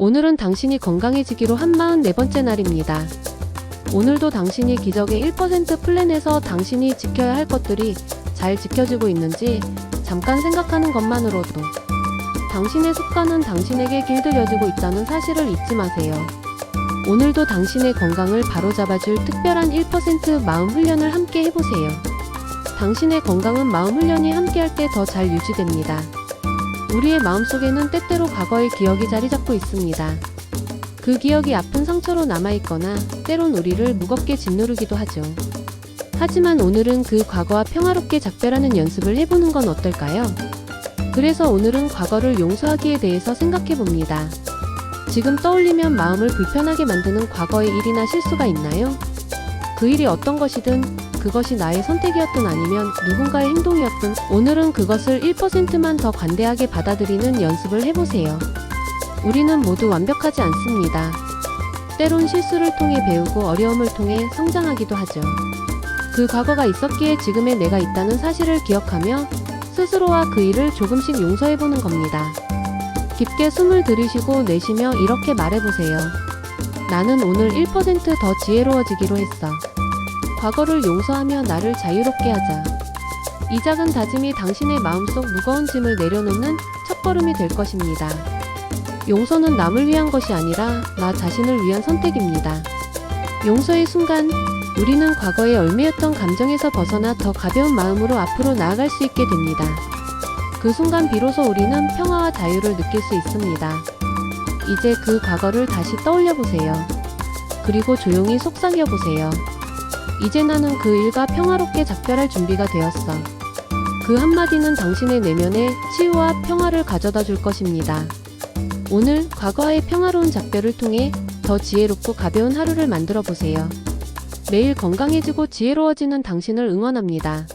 오늘은 당신이 건강해지기로 한 44번째 날입니다. 오늘도 당신이 기적의 1% 플랜에서 당신이 지켜야 할 것들이 잘 지켜지고 있는지 잠깐 생각하는 것만으로도 당신의 습관은 당신에게 길들여지고 있다는 사실을 잊지 마세요. 오늘도 당신의 건강을 바로잡아줄 특별한 1% 마음 훈련을 함께 해보세요. 당신의 건강은 마음 훈련이 함께할 때 더 잘 유지됩니다. 우리의 마음속에는 때때로 과거의 기억이 자리 잡고 있습니다. 그 기억이 아픈 상처로 남아있거나 때론 우리를 무겁게 짓누르기도 하죠. 하지만 오늘은 그 과거와 평화롭게 작별하는 연습을 해보는 건 어떨까요? 그래서 오늘은 과거를 용서하기에 대해서 생각해 봅니다. 지금 떠올리면 마음을 불편하게 만드는 과거의 일이나 실수가 있나요? 그 일이 어떤 것이든 그것이 나의 선택이었든 아니면 누군가의 행동이었든 오늘은 그것을 1%만 더 관대하게 받아들이는 연습을 해보세요. 우리는 모두 완벽하지 않습니다. 때론 실수를 통해 배우고 어려움을 통해 성장하기도 하죠. 그 과거가 있었기에 지금의 내가 있다는 사실을 기억하며 스스로와 그 일을 조금씩 용서해보는 겁니다. 깊게 숨을 들이쉬고 내쉬며 이렇게 말해보세요. 나는 오늘 1%더 지혜로워지기로 했어. 과거를 용서하며 나를 자유롭게 하자. 이 작은 다짐이 당신의 마음속 무거운 짐을 내려놓는 첫걸음이 될 것입니다. 용서는 남을 위한 것이 아니라 나 자신을 위한 선택입니다. 용서의 순간, 우리는 과거에 얽매였던 감정에서 벗어나 더 가벼운 마음으로 앞으로 나아갈 수 있게 됩니다. 그 순간 비로소 우리는 평화와 자유를 느낄 수 있습니다. 이제 그 과거를 다시 떠올려 보세요. 그리고 조용히 속삭여 보세요. 이제 나는 그 일과 평화롭게 작별할 준비가 되었어. 그 한마디는 당신의 내면에 치유와 평화를 가져다 줄 것입니다. 오늘 과거와의 평화로운 작별을 통해 더 지혜롭고 가벼운 하루를 만들어 보세요. 매일 건강해지고 지혜로워지는 당신을 응원합니다.